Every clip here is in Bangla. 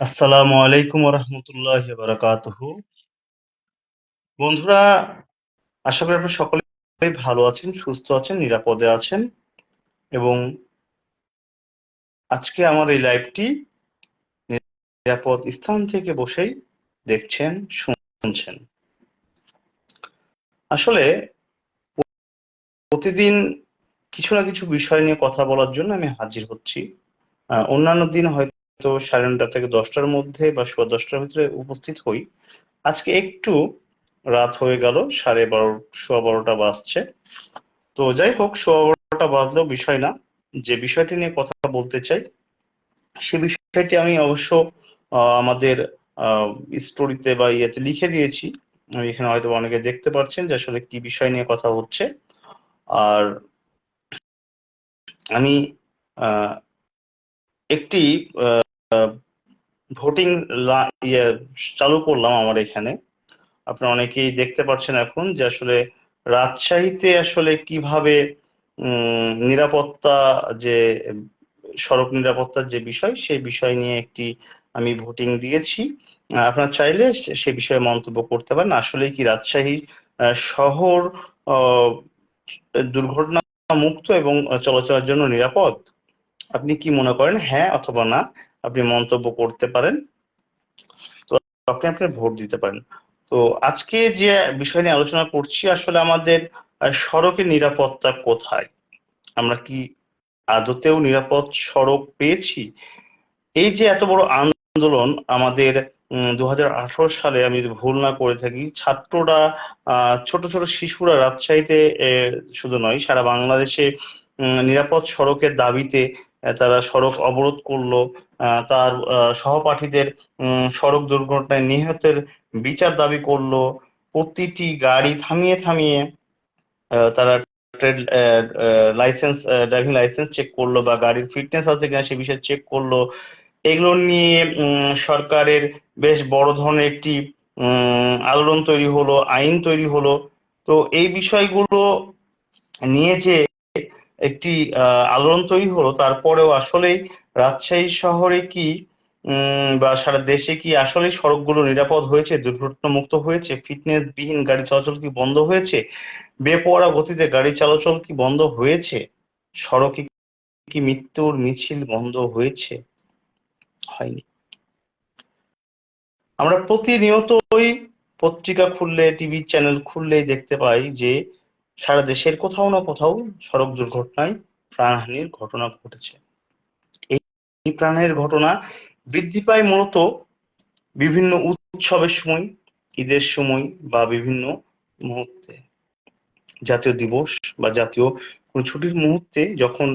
আসসালামু আলাইকুম রহমতুল্লাহ বারাকাতুহু। বন্ধুরা, আশা করি আপনারা সকলেই ভালো আছেন, সুস্থ আছেন, নিরাপদে আছেন এবং আজকে আমার এই লাইভটি নিরাপদ স্থান থেকে বসেই দেখছেন, শুনছেন। আসলে প্রতিদিন কিছু না কিছু বিষয় নিয়ে কথা বলার জন্য আমি হাজির হচ্ছি। অন্যান্য দিন হয়তো সাড়ে নটা থেকে দশটার মধ্যে বা সোয়া দশটার ভিতরে উপস্থিত হই। আজকে একটু রাত হয়ে গেল, সাড়ে বারো, সোয়া বারোটা বাজছে। তো যাই হোক, সোয়া বারোটা বাজলেও বিষয় না। যে বিষয়টি নিয়ে কথা বলতে চাই, সে বিষয়টি আমি অবশ্য আমাদের স্টোরিতে বা ইয়েতে লিখে দিয়েছি। এখানে হয়তো অনেকে দেখতে পাচ্ছেন যে আসলে কি বিষয় নিয়ে কথা হচ্ছে। আর আমি একটি ভোটিং ইয়ে চালু করলাম আমার এখানে। আপনারা অনেকেই দেখতে পাচ্ছেন এখন যে আসলে রাজশাহীতে আসলে কীভাবে নিরাপত্তা যে, সড়ক নিরাপত্তার যে বিষয়, সেই বিষয় নিয়ে একটি আমি ভোটিং দিয়েছি। আপনারা চাইলে সে বিষয়ে মন্তব্য করতে পারেন। আসলে কি রাজশাহী শহর দুর্ঘটনা মুক্ত এবং চলাচলের জন্য নিরাপদ? আপনি কি মনে করেন হ্যাঁ অথবা না? আপনি মন্তব্য করতে পারেন। তো আপনি আপনার ভোট দিতে পারেন। তো আজকে যে বিষয় নিয়ে আলোচনা করছি, আসলে আমাদের সড়কের নিরাপত্তা কোথায়? আমরা কি আদতেও নিরাপদ সড়ক পেয়েছি? এই যে এত বড় আন্দোলন আমাদের দু হাজার আঠারো সালে আমি ভুল না করে থাকি, ছাত্ররা ছোট ছোট শিশুরা রাজশাহীতে শুধু নয়, সারা বাংলাদেশে নিরাপদ সড়কের দাবিতে তারা সড়ক অবরোধ করল। তার সহপাঠীদের সড়ক দুর্ঘটনায় নিহতের বিচার দাবি করল। প্রতিটি গাড়ি থামিয়ে থামিয়ে তারা trade licence driving licence check করল বা গাড়ির ফিটনেস আছে কিনা সে বিষয়ে চেক করল। এগুলো নিয়ে সরকারের বেশ বড় ধরনের একটি আলোড়ন তৈরি হলো, আইন তৈরি হলো। তো এই বিষয়গুলো নিয়ে যে একটি আলোড়ন তৈরি হলো। তারপরেও আসলেই রাজশাহী শহরে কি বা সারা দেশে কি আসলে সড়কগুলো নিরাপদ হয়েছে দুর্ঘটনা মুক্ত হয়েছে ফিটনেস বিহীন গাড়ি চলাচল কি বন্ধ হয়েছে বেপরা গতিতে গাড়ি চলাচল কি বন্ধ হয়েছে, সড়কে কি মৃত্যুর মিছিল বন্ধ হয়েছে? হয়নি। আমরা প্রতিনিয়তই পত্রিকা খুললে, টিভি চ্যানেল খুললেই দেখতে পাই যে সারা দেশের কোথাও না কোথাও সড়ক দুর্ঘটনায় প্রাণহানির ঘটনা ঘটেছে। এই প্রাণের ঘটনা বৃদ্ধি পায় মূলত বিভিন্ন উৎসবের সময়, ঈদের সময় বা বিভিন্ন মুহূর্তে। জাতীয় দিবস বা জাতীয় কোন ছুটির মুহূর্তে যখন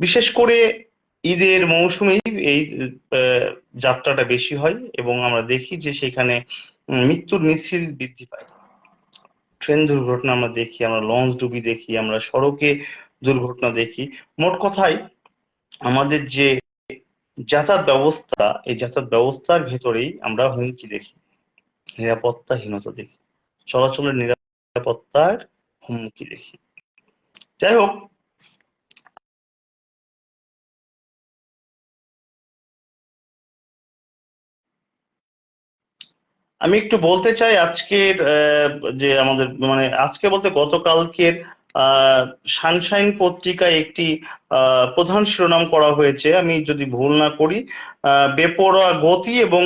বিশেষ করে ঈদের মৌসুমেই এই যাত্রাটা বেশি হয় এবং আমরা দেখি যে সেখানে মৃত্যুর মিছিল বৃদ্ধি পায়। ট্রেন দুর্ঘটনা আমরা দেখি, আমরা লঞ্চ ডুবি দেখি, আমরা সড়কে দুর্ঘটনা দেখি। মোট কথায় আমাদের যে যাতায়াত ব্যবস্থা, এই যাতায়াত ব্যবস্থার ভেতরেই আমরা হুমকি দেখি, নিরাপত্তাহীনতা দেখি, চলাচলের নিরাপত্তার হুমকি দেখি। যাই হোক আমি একটু বলতে চাই আজকের যে আমাদের মানে আজকে বলতে গতকালকের সানশাইন পত্রিকায় একটি প্রধান শিরোনাম করা হয়েছে। আমি যদি ভুল না করি বেপরোয়া গতি এবং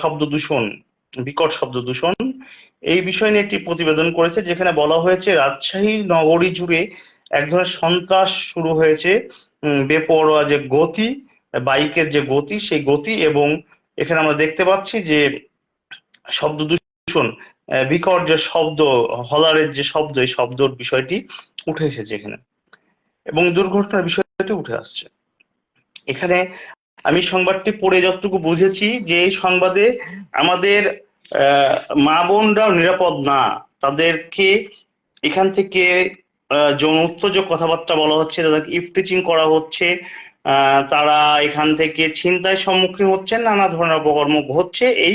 শব্দ দূষণ, বিকট শব্দ দূষণ, এই বিষয় নিয়ে একটি প্রতিবেদন করেছে, যেখানে বলা হয়েছে রাজশাহী নগরী জুড়ে এক ধরনের সন্ত্রাস শুরু হয়েছে। বেপরোয়া যে গতি, বাইকের যে গতি, সেই গতি এবং এখানে আমরা দেখতে পাচ্ছি যে শব্দ দূষণ বিকট যে শব্দ, হলারের যে শব্দ, এই শব্দর বিষয়টি উঠে এসেছে এখানে। এবং দুর্ঘটনার বিষয়টি উঠে আসছে। এখানে আমি সংবাদটি পড়ে যতটুকু বুঝেছি যে এই সংবাদে আমাদের মা বোনরাও নিরাপদ না। তাদেরকে এখান থেকে যৌন উত্তেজক কথাবার্তা বলা হচ্ছে, তাদেরকে ইফটিচিং করা হচ্ছে তারা এখান থেকে ছিনতাই সম্মুখীন হচ্ছেন, নানা ধরনের অপকর্ম ঘটছে এই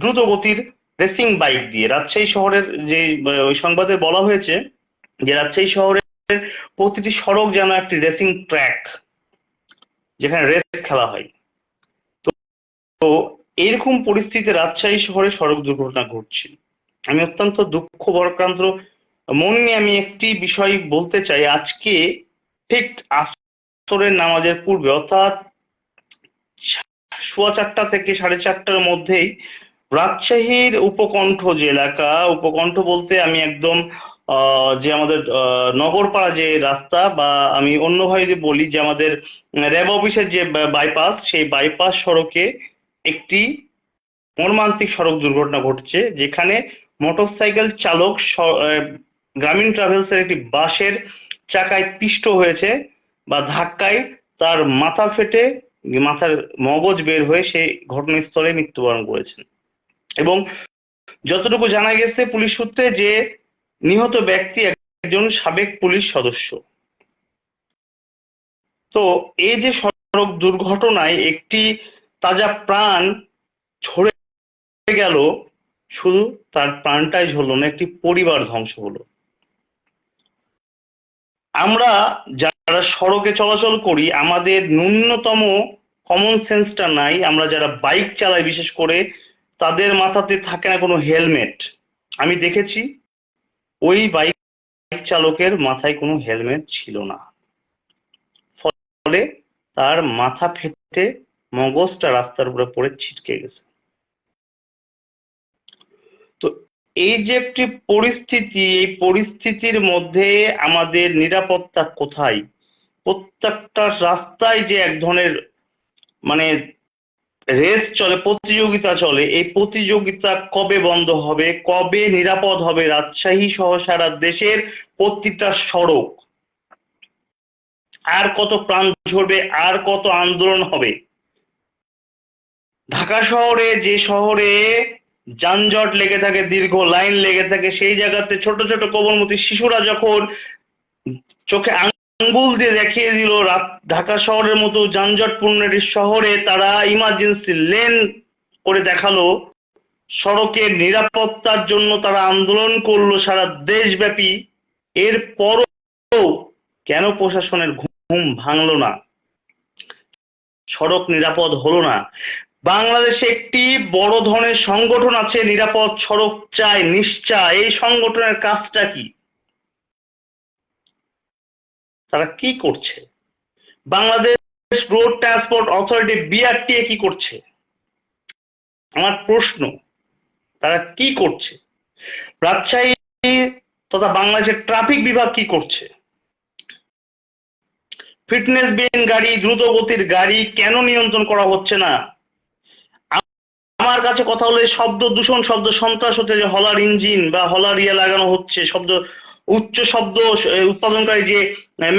দ্রুত গতির রেসিং বাইক দিয়ে। রাজশাহী শহরের যে ওই সংবাদে বলা হয়েছে যে, রাজশাহী শহরের প্রতিটি সড়ক যেন একটি রেসিং ট্র্যাক যেখানে রেস খেলা হয়। তো তো এরকম পরিস্থিতিতে রাজশাহী শহরে সড়ক দুর্ঘটনা ঘটছে। আমি অত্যন্ত দুঃখ বরক্রান্ত মন নিয়ে আমি একটি বিষয় বলতে চাই। আজকে ঠিক আসরের নামাজের পূর্বে, অর্থাৎ সোয়া চারটা থেকে সাড়ে চারটার মধ্যেই রাজশাহীর উপকণ্ঠ যে এলাকা, উপকণ্ঠ বলতে আমি একদম যে আমাদের নগরপাড়া যে রাস্তা বা আমি অন্যভাবে যদি বলি যে আমাদের র্যাব অফিসের যে বাইপাস সেই বাইপাস সড়কে একটি মর্মান্তিক সড়ক দুর্ঘটনা ঘটছে, যেখানে মোটরসাইকেল চালক গ্রামীণ ট্রাভেলসের একটি বাসের চাকায় পিষ্ট হয়েছে। বা ধাক্কায় তার মাথা ফেটে, মাথার মগজ বের হয়ে সে ঘটনাস্থলে মৃত্যুবরণ করেছেন। এবং যতটুকু জানা গেছে পুলিশ সূত্রে যে নিহত ব্যক্তি একজন সাবেক পুলিশ সদস্য। তো এই যে সড়ক দুর্ঘটনায় একটি তাজা প্রাণ ঝরে গেল, শুধু তার প্রাণটাই ঝরল না, একটি পরিবার ধ্বংস হলো। আমরা যারা সড়কে চলাচল করি, আমাদের ন্যূনতম কমন সেন্সটা নাই। আমরা যারা বাইক চালাই, বিশেষ করে তাদের মাথাতে থাকে না কোনো হেলমেট আমি দেখেছি ওই বাইক চালকের মাথায় কোনো হেলমেট ছিল না। ফলে তার মাথা ফেটে মগজটা রাস্তার উপরে পড়ে ছিটকে গেছে। তো এই যে একটি পরিস্থিতি, এই পরিস্থিতির মধ্যে আমাদের নিরাপত্তা কোথায়? প্রত্যেকটা রাস্তায় যে এক ধরনের মানে রেস চলে, প্রতিযোগিতা চলে, এই প্রতিযোগিতা কবে বন্ধ হবে, কবে নিরাপদ হবে রাজশাহী সহ সারা দেশের প্রতিটা সড়ক? আর কত প্রাণ ঝরবে, আর কত আন্দোলন হবে? ঢাকা শহরে, যে শহরে যানজট লেগে থাকে, দীর্ঘ লাইন লেগে থাকে, সেই জায়গাতে ছোট ছোট কোমলমতি শিশুরা যখন চোখে আঙ্গুল দিয়ে দেখিয়ে দিল ঢাকা শহরের মতো যানজটপূর্ণ একটি শহরে তারা ইমার্জেন্সি লেন করে দেখাল। সড়কের নিরাপত্তার জন্য তারা আন্দোলন করল সারা দেশব্যাপী। এর এরপরও কেন প্রশাসনের ঘুম ভাঙলো না? সড়ক নিরাপদ হলো না। বাংলাদেশে একটি বড় ধরনের সংগঠন আছে, নিরাপদ সড়ক চায় নিশ্চয়। এই সংগঠনের কাজটা কি? তারা কি করছে? Bangladesh road transport authority BRTA কি করছে? আমার প্রশ্ন, তারা কি করছে? রাজশাহী তথা বাংলাদেশের ট্রাফিক বিভাগ কি করছে? ফিটনেস বিহীন গাড়ি দ্রুত গতির গাড়ি কেন নিয়ন্ত্রণ করা হচ্ছে না? আমার কাছে কথা হলো শব্দ দূষণ, শব্দ সন্ত্রাস হচ্ছে যে হলার ইঞ্জিন বা হলার ইয়ে লাগানো হচ্ছে, শব্দ উচ্চ শব্দ উৎপাদনকারী যে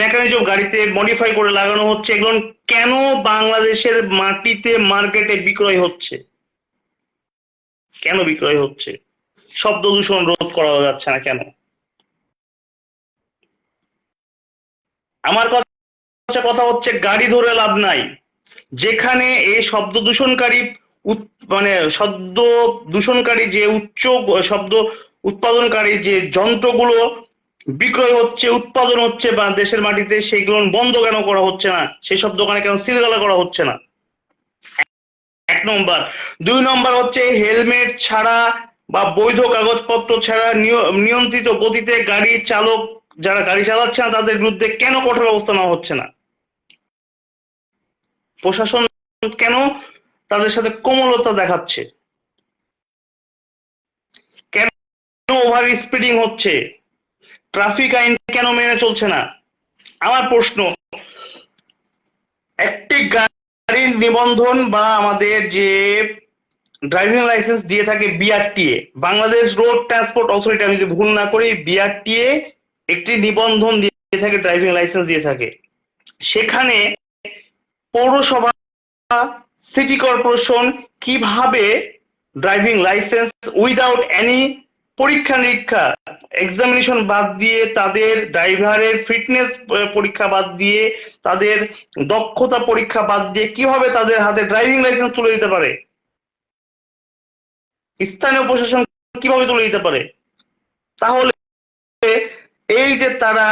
মেকানিজম গাড়িতে মডিফাই করে লাগানো হচ্ছে, এগুলো কেন বাংলাদেশের মাটিতে মার্কেটে বিক্রয় হচ্ছে? কেন বিক্রয় হচ্ছে? শব্দ দূষণ রোধ করা যাচ্ছে না কেন? আমার কাছে কথা হচ্ছে গাড়ি ধরে লাভ নাই। যেখানে এই শব্দ দূষণকারী মানে শব্দ দূষণকারী যে উচ্চ, শব্দ উৎপাদনকারী যে যন্ত্রগুলো বিক্রয় হচ্ছে, উৎপাদন হচ্ছে বা দেশের মাটিতে সেগুলো বন্ধ কেন করা হচ্ছে না? সেই সব দোকানে কেন সিলগালা করা হচ্ছে না? এক নম্বর। দুই নম্বর হচ্ছে হেলমেট ছাড়া বা বৈধ কাগজপত্র ছাড়া নিয়- নিয়ন্ত্রিত গতিতে গাড়ি চালক যারা গাড়ি চালাচ্ছে না, তাদের বিরুদ্ধে কেন কঠোর ব্যবস্থা নেওয়া হচ্ছে না? প্রশাসন কেন তাদের সাথে কোমলতা দেখাচ্ছে? কেন ওভার স্পিডিং হচ্ছে? ট্রাফিক আইন কেন মেনে চলছে না? আমার প্রশ্ন, একটি গাড়ির নিবন্ধন বা আমাদের যে ড্রাইভিং লাইসেন্স দিয়ে থাকে BRTA Bangladesh road transport authority আমি যদি ভুল না করি বিআরটিএ একটি নিবন্ধন দিয়ে থাকে ড্রাইভিং লাইসেন্স দিয়ে থাকে। সেখানে পৌরসভা সিটি কর্পোরেশন কীভাবে ড্রাইভিং লাইসেন্স উইদাউট এনি পরীক্ষা নিরীক্ষা এক্সামিনেশন বাদ দিয়ে তাদের ড্রাইভারের ফিটনেস পরীক্ষা বাদ দিয়ে তাদের দক্ষতা পরীক্ষা বাদ দিয়ে কীভাবে তাদের হাতে ড্রাইভিং লাইসেন্স তুলে দিতে পারে? স্থানীয় প্রশাসন কীভাবে তুলে দিতে পারে? তাহলে এই যে তারা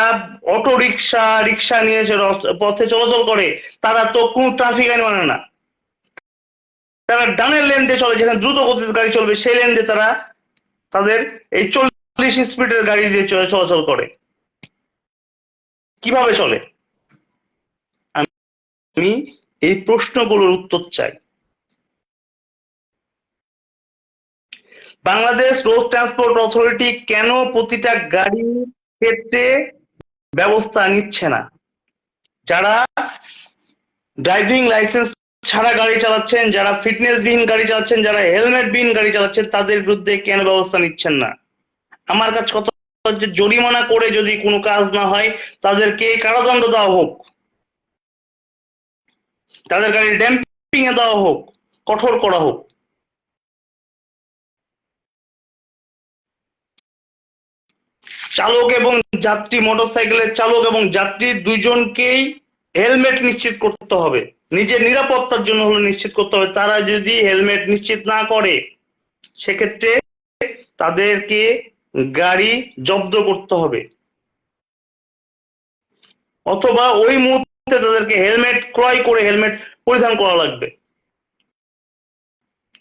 অটো রিক্সা রিক্সা নিয়ে যে পথে চলাচল করে, তারা তো কোনো ট্রাফিক আইন মানে না। তারা ডানের লেন দিয়ে চলে, যেখানে দ্রুত গতিতে গাড়ি চলবে, সেই লেন দিয়ে তারা তাদের এই চল্লিশ স্পিডের গাড়ি দিয়ে চলে- চলাচল করে। কীভাবে চলে? আমি এই প্রশ্নগুলোর উত্তর চাই। বাংলাদেশ রোড ট্রান্সপোর্ট অথরিটি কেন প্রতিটা গাড়ির ক্ষেত্রে ব্যবস্থা নিচ্ছে না? যারা ড্রাইভিং লাইসেন্স ছাড়া গাড়ি চালাচ্ছেন, যারা ফিটনেস বিহীন গাড়ি চালাচ্ছেন, যারা হেলমেট বিহীন গাড়ি চালাচ্ছেন, তাদের বিরুদ্ধে কেন ব্যবস্থা নিচ্ছেন না? আমার কাছে কত জরিমানা করে যদি কোনো কাজ না হয়, তাদেরকে কারাদণ্ড দেওয়া হোক। তাদের গাড়ি ড্যাম্পিং এ দেওয়া হোক, কঠোর করা হোক। চালক এবং যাত্রী, মোটরসাইকেলের চালক এবং যাত্রী দুইজনকেই হেলমেট নিশ্চিত করতে হবে। নিজের নিরাপত্তার জন্য হলো নিশ্চিত করতে হবে। তারা যদি হেলমেট নিশ্চিত না করে, সেক্ষেত্রে তাদেরকে গাড়ি জব্দ করতে হবে। অথবা ওই মুহূর্তে তাদেরকে হেলমেট ক্রয় করে হেলমেট পরিধান করা লাগবে।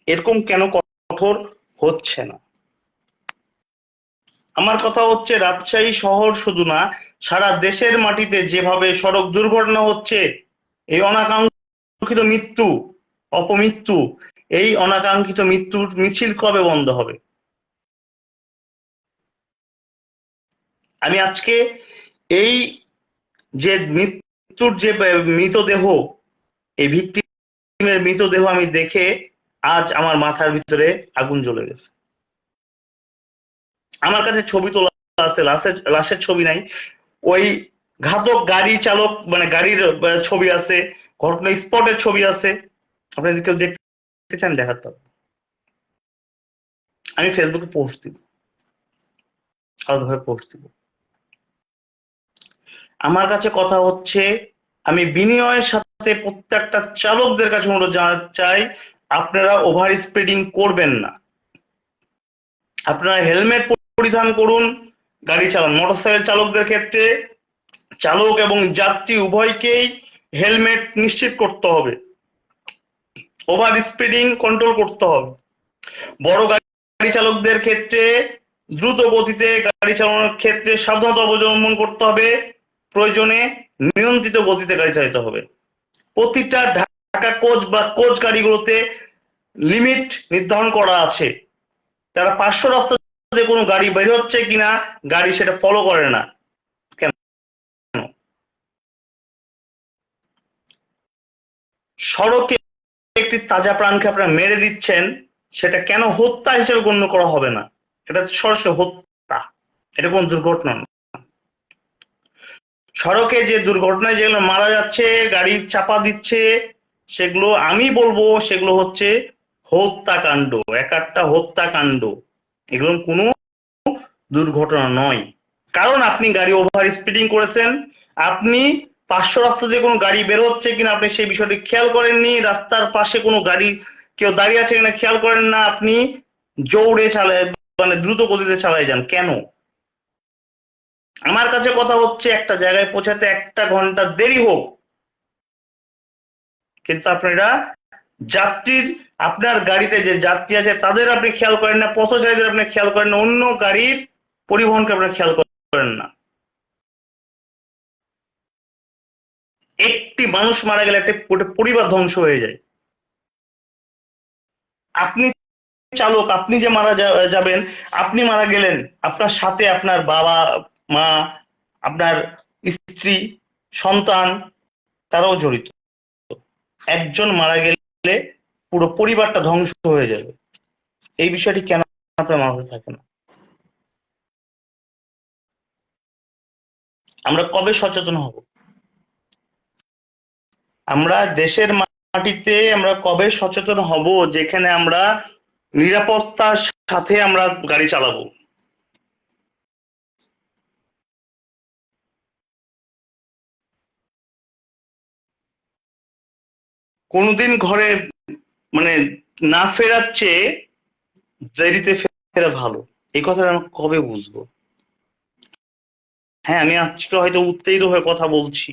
এরকম কেন কঠোর হচ্ছে না? আমার কথা হচ্ছে, রাজশাহী শহর শুধু না, সারা দেশের মাটিতে যেভাবে সড়ক দুর্ঘটনা হচ্ছে, এই অনাকাঙ্ক্ষিত মৃত্যু, অপমৃত্যু, এই অনাকাঙ্ক্ষিত মৃত্যুর মিছিল কবে বন্ধ হবে? আমি আজকে এই যে মৃত্যুর যে মৃতদেহ, এই ভিক্টিমের মৃতদেহ আমি দেখে আজ আমার মাথার ভিতরে আগুন জ্বলে গেছে। আমার কাছে ছবি তোলা আছে, লাশের লাশের ছবি নাই। ওই ঘাতক গাড়ি চালক মানে গাড়ির ছবি আছে, ঘটনা স্পটের ছবি আছে। আপনি কেউ দেখতে চান দেখাতে আমি ফেসবুকে পোস্ট দিব। আলাদাভাবে পোস্ট দিব। আমার কাছে কথা হচ্ছে, আমি বিনিময়ের সাথে প্রত্যেকটা চালকদের কাছে অনুরোধ জানাতে চাই আপনারা ওভার স্পিডিং করবেন না। আপনারা হেলমেট পরিধান করুন, গাড়ি চালান। মোটরসাইকেল চালকদের ক্ষেত্রে চালক এবং যাত্রী উভয়কেই হেলমেট নিশ্চিত করতে হবে। ওভার স্পিডিং কন্ট্রোল করতে হবে। বড় গাড়ি চালকদের ক্ষেত্রে দ্রুত গতিতে গাড়ি চালানোর ক্ষেত্রে সাবধানতা অবলম্বন করতে হবে। প্রয়োজনে নিয়ন্ত্রিত গতিতে গাড়ি চালাতে হবে। প্রতিটা ঢাকা কোচ বা কোচ গাড়িগুলোতে লিমিট নির্ধারণ করা আছে। তারা পাঁচশো রাস্তা কোনো গাড়ি বের হচ্ছে কিনা, গাড়ি সেটা ফলো করে না। কেন? সড়কে একটি তাজা প্রাণকে আপনারা মেরে দিচ্ছেন, সেটা কেন হত্যা হিসেবে গণ্য করা হবে না? এটা সরাসরি হত্যা। এটা কোন দুর্ঘটনা সড়কে যে দুর্ঘটনায় যেগুলো মারা যাচ্ছে, গাড়ি চাপা দিচ্ছে, সেগুলো আমি বলব, সেগুলো হচ্ছে হত্যাকাণ্ড, এক একটা হত্যাকাণ্ড। এগুলো কোনো দুর্ঘটনা নয়। কারণ আপনি গাড়ি ওভার স্পিডিং করেছেন, আপনি পাঁচশো রাস্তা দিয়ে কোনো গাড়ি বের হচ্ছে কিনা আপনি সেই বিষয়টি খেয়াল করেননি, রাস্তার পাশে কোনো গাড়ি কেউ দাঁড়িয়ে আছে কিনা খেয়াল করেন না, আপনি জৌড়ে চালায় মানে দ্রুত গতিতে চালায় যান। কেন? আমার কাছে কথা হচ্ছে একটা জায়গায় পৌঁছাতে একটা ঘণ্টা দেরি হোক। কিন্তু আপনারা যাত্রীর, আপনার গাড়িতে যে যাত্রী আছে, তাদের আপনি খেয়াল করেন না, পথচারীদের আপনি খেয়াল করেন না, অন্য গাড়ির পরিবহনকে আপনি খেয়াল করেন না। একটি মানুষ মারা গেলে একটা পরিবার ধ্বংস হয়ে যায়। আপনি চালক, আপনি যে মারা যাবেন, আপনি মারা গেলেন, আপনার সাথে আপনার বাবা মা, আপনার স্ত্রী, সন্তান, তারাও জড়িত। একজন মারা গেলে পুরো পরিবারটা ধ্বংস হয়ে যাবে। এই বিষয়টি কেন আপনার মাথায় থাকে না? আমরা কবে সচেতন হব? আমরা দেশের মাটিতে আমরা কবে সচেতন হব যেখানে আমরা নিরাপত্তার সাথে আমরা গাড়ি চালাবো? কোনোদিন ঘরে মানে না ফেরার চেয়ে দেরিতে ফেরা ভালো। এই কথাটা আমি কবে বুঝব? হ্যাঁ আমি আজকে হয়তো উত্তেজিত হয়ে কথা বলছি।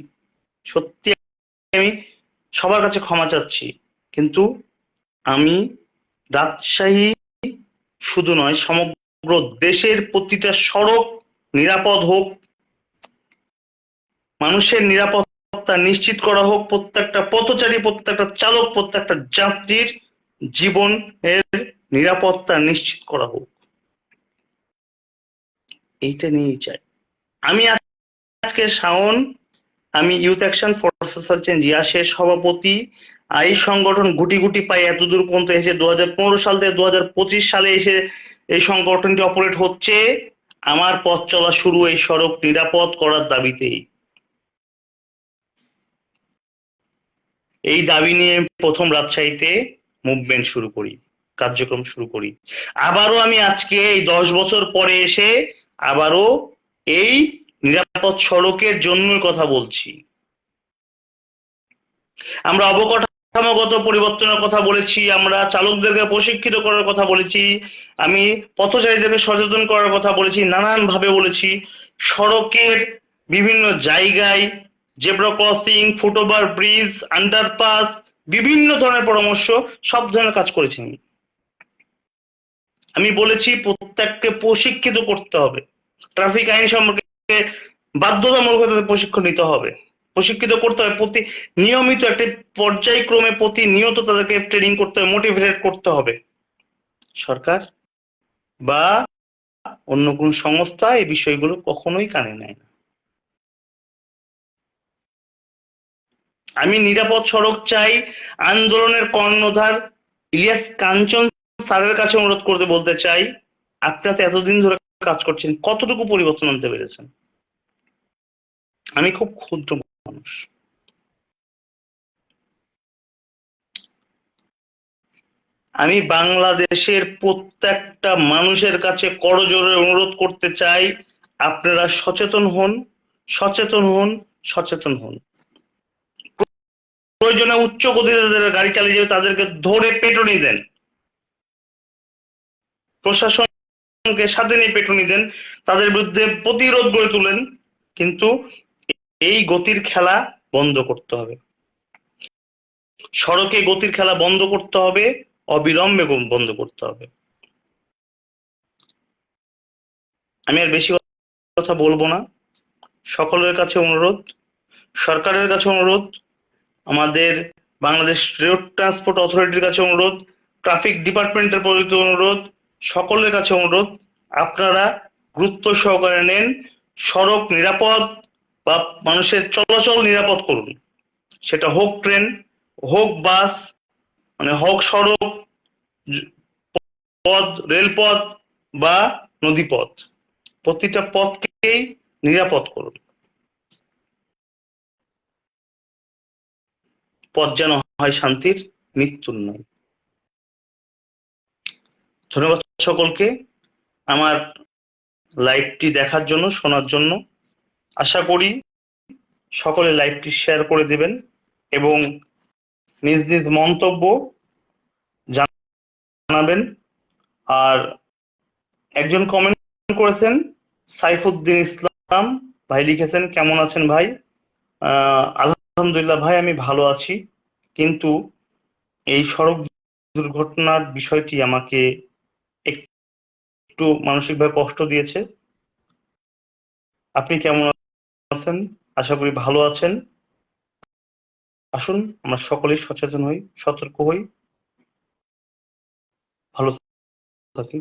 সত্যি আমি সবার কাছে ক্ষমা চাচ্ছি। কিন্তু আমি রাজশাহী শুধু নয়, সমগ্র দেশের প্রতিটা সড়ক নিরাপদ হোক, মানুষের নিরাপত্তা নিশ্চিত করা হোক, প্রত্যেকটা পথচারী, প্রত্যেকটা চালক, প্রত্যেকটা যাত্রীর জীবনের নিরাপত্তা নিশ্চিত করা হোক। এইটা নিয়েই চাই। আমি আজকে শাওন, আমি youth action for social change ইয়াসের সভাপতি। এই সংগঠন গুটি গুটি পাই এতদূর পর্যন্ত এসে দু হাজার পনেরো সাল থেকে দু হাজার পঁচিশ সালে এসে এই সংগঠনটি অপারেট হচ্ছে। আমার পথ চলা শুরু এই সড়ক নিরাপদ করার দাবিতেই। এই দাবি নিয়ে প্রথম রাজশাহীতে মুভমেন্ট শুরু করি, কার্যক্রম শুরু করি। আবারও আমি আজকে এই দশ বছর পরে এসে আবারও এই নিরাপদ সড়কের জন্যই কথা বলছি। আমরা অবকাঠামোগত পরিবর্তনের কথা বলেছি, আমরা চালকদেরকে প্রশিক্ষিত করার কথা বলেছি, আমি পথচারীদেরকে সচেতন করার কথা বলেছি নানান ভাবে বলেছি। সড়কের বিভিন্ন জায়গায় zebra crossing, foot over bridge, underpass, বিভিন্ন ধরনের পরামর্শ সব ধরনের কাজ করেছেন। আমি বলেছি প্রত্যেককে প্রশিক্ষিত করতে হবে। ট্রাফিক আইন সম্পর্কে বাধ্যতামূলক প্রশিক্ষণ নিতে হবে। প্রশিক্ষিত করতে হবে। প্রতি নিয়মিত একটি পর্যায়ক্রমে প্রতিনিয়ত তাদেরকে ট্রেনিং করতে হবে মোটিভেট করতে হবে। সরকার বা অন্য কোন সংস্থা এই বিষয়গুলো কখনোই কানে নেয় না। আমি নিরাপদ সড়ক চাই, আন্দোলনের কর্ণধার ইলিয়াস কাঞ্চন স্যারের কাছে অনুরোধ করতে বলতে চাই আপনারা তো এতদিন ধরে কাজ করছেন, কতটুকু পরিবর্তন আনতে পেরেছেন? আমি খুব ক্ষুদ্র মানুষ। আমি বাংলাদেশের প্রত্যেকটা মানুষের কাছে করজোরে অনুরোধ করতে চাই, আপনারা সচেতন হন সচেতন হন সচেতন হন। প্রয়োজনে উচ্চ গতিতে যাদের গাড়ি চালিয়ে যাবে, তাদেরকে ধরে পেটনি দেন। প্রশাসনকে সাথে নিয়ে পেটনি দেন। তাদের বিরুদ্ধে প্রতিরোধ গড়ে তুলেন। কিন্তু এই গতির খেলা বন্ধ করতে হবে। সড়কে গতির খেলা বন্ধ করতে হবে, অবিলম্বে বন্ধ করতে হবে। আমি আর বেশি কথা বলব না। সকলের কাছে অনুরোধ। সরকারের কাছে অনুরোধ। আমাদের বাংলাদেশ রোড ট্রান্সপোর্ট অথরিটির কাছে অনুরোধ ট্রাফিক ডিপার্টমেন্টের প্রতি অনুরোধ, সকলের কাছে অনুরোধ, আপনারা গুরুত্ব সহকারে নেন, সড়ক নিরাপদ বা মানুষের চলাচল নিরাপদ করুন। সেটা হোক ট্রেন, হোক বাস মানে হোক সড়ক, পথ, রেলপথ বা নদীপথ, প্রতিটা পথকেই নিরাপদ করুন। পথ যেন হয় শান্তির, মৃত্যুর নয়। ধন্যবাদ সকলকে আমার লাইভটি দেখার জন্য, শোনার জন্য। আশা করি সকলে লাইভটি শেয়ার করে দেবেন এবং নিজ নিজ মন্তব্য জানাবেন। আর একজন কমেন্ট করেছেন, সাইফুদ্দিন ইসলাম। ভাই লিখেছেন, কেমন আছেন ভাই? আলহামদুলিল্লাহ ভাই, আমি ভালো আছি। কিন্তু এই সড়ক দুর্ঘটনার বিষয়টি আমাকে একটু মানসিকভাবে কষ্ট দিয়েছে। আপনি কেমন আছেন? আশা করি ভালো আছেন। আসুন, আমরা সকলেই সচেতন হই, সতর্ক হই। ভালো থাকি।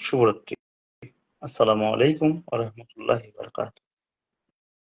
শুভরাত্রি। আসসালামু আলাইকুম আ রহমতুল্লাহ বারকাত